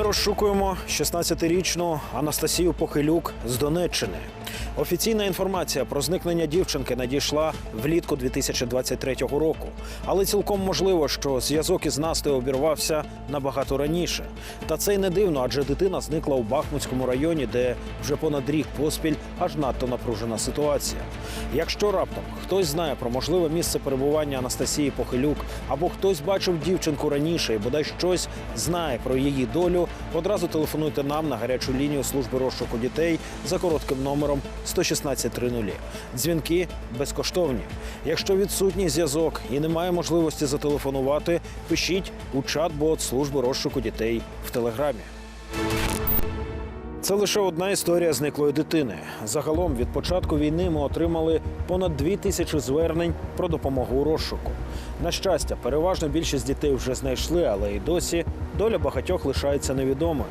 Ми розшукуємо 16-річну Анастасію Похилюк з Донеччини. Офіційна інформація про зникнення дівчинки надійшла влітку 2023 року. Але цілком можливо, що зв'язок із Настею обірвався набагато раніше. Та це й не дивно, адже дитина зникла у Бахмутському районі, де вже понад рік поспіль аж надто напружена ситуація. Якщо раптом хтось знає про можливе місце перебування Анастасії Похилюк, або хтось бачив дівчинку раніше і бодай щось знає про її долю, одразу телефонуйте нам на гарячу лінію служби розшуку дітей за коротким номером 11630. Дзвінки безкоштовні. Якщо відсутній зв'язок і немає можливості зателефонувати, пишіть у чат-бот служби розшуку дітей в телеграмі. Це лише одна історія зниклої дитини. Загалом від початку війни ми отримали понад дві тисячі звернень про допомогу у розшуку. На щастя, переважно більшість дітей вже знайшли, але і досі доля багатьох лишається невідомою.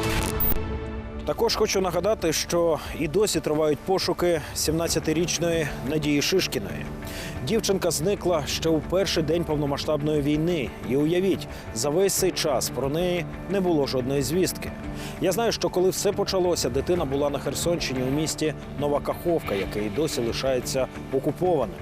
Також хочу нагадати, що і досі тривають пошуки 17-річної Надії Шишкіної. Дівчинка зникла ще у перший день повномасштабної війни. І уявіть, за весь цей час про неї не було жодної звістки. Я знаю, що коли все почалося, дитина була на Херсонщині у місті Нова Каховка, яке і досі лишається окупованим.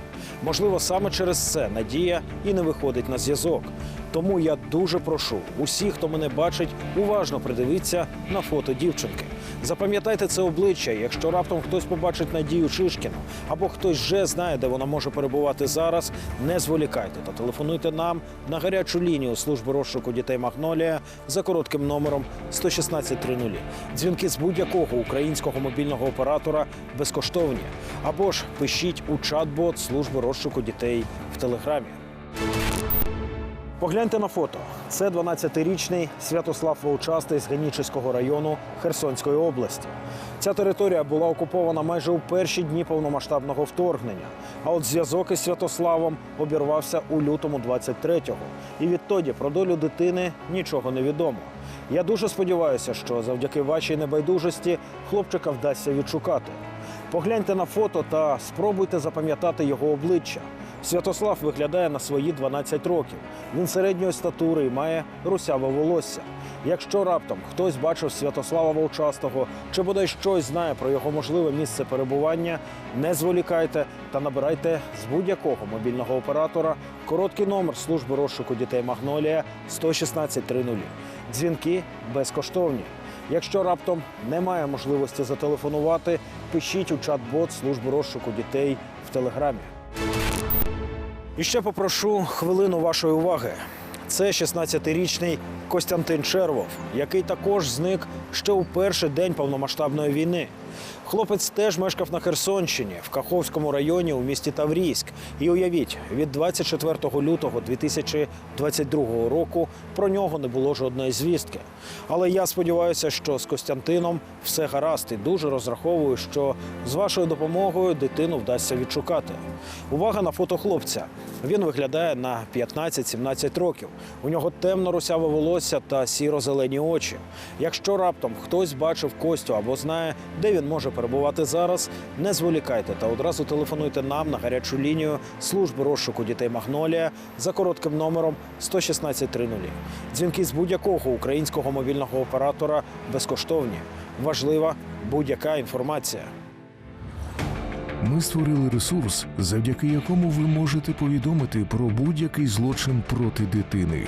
Можливо, саме через це Надія і не виходить на зв'язок. Тому я дуже прошу усіх, хто мене бачить, уважно придивіться на фото дівчинки. Запам'ятайте це обличчя. Якщо раптом хтось побачить Надію Шишкіну або хтось вже знає, де вона може перебувати зараз, не зволікайте та телефонуйте нам на гарячу лінію служби розшуку дітей Магнолія за коротким номером 11630. Дзвінки з будь-якого українського мобільного оператора безкоштовні. Або ж пишіть у чат-бот служби розшуку дітей в телеграмі. Погляньте на фото. Це 12-річний Святослав Вовчастий з Генічеського району Херсонської області. Ця територія була окупована майже у перші дні повномасштабного вторгнення. А от зв'язок із Святославом обірвався у лютому 23-го. І відтоді про долю дитини нічого не відомо. Я дуже сподіваюся, що завдяки вашій небайдужості хлопчика вдасться відшукати. Погляньте на фото та спробуйте запам'ятати його обличчя. Святослав виглядає на свої 12 років. Він середньої статури і має русяве волосся. Якщо раптом хтось бачив Святослава Волчастого чи бодай щось знає про його можливе місце перебування, не зволікайте та набирайте з будь-якого мобільного оператора короткий номер служби розшуку дітей Магнолія 11630. Дзвінки безкоштовні. Якщо раптом немає можливості зателефонувати, пишіть у чат-бот служби розшуку дітей в телеграмі. І ще попрошу хвилину вашої уваги. Це 16-річний Костянтин Червов, який також зник ще у перший день повномасштабної війни. Хлопець теж мешкав на Херсонщині в Каховському районі у місті Таврійськ. І уявіть, від 24 лютого 2022 року про нього не було жодної звістки. Але я сподіваюся, що з Костянтином все гаразд і дуже розраховую, що з вашою допомогою дитину вдасться відшукати. Увага на фото хлопця. Він виглядає на 15-17 років. У нього темно-русяве волосся та сіро-зелені очі. Якщо раптом хтось бачив Костю або знає, де він може перебувати зараз, не зволікайте та одразу телефонуйте нам на гарячу лінію служби розшуку дітей Магнолія за коротким номером 11630. Дзвінки з будь-якого українського мобільного оператора безкоштовні. Важлива будь-яка інформація. Ми створили ресурс, завдяки якому ви можете повідомити про будь-який злочин проти дитини.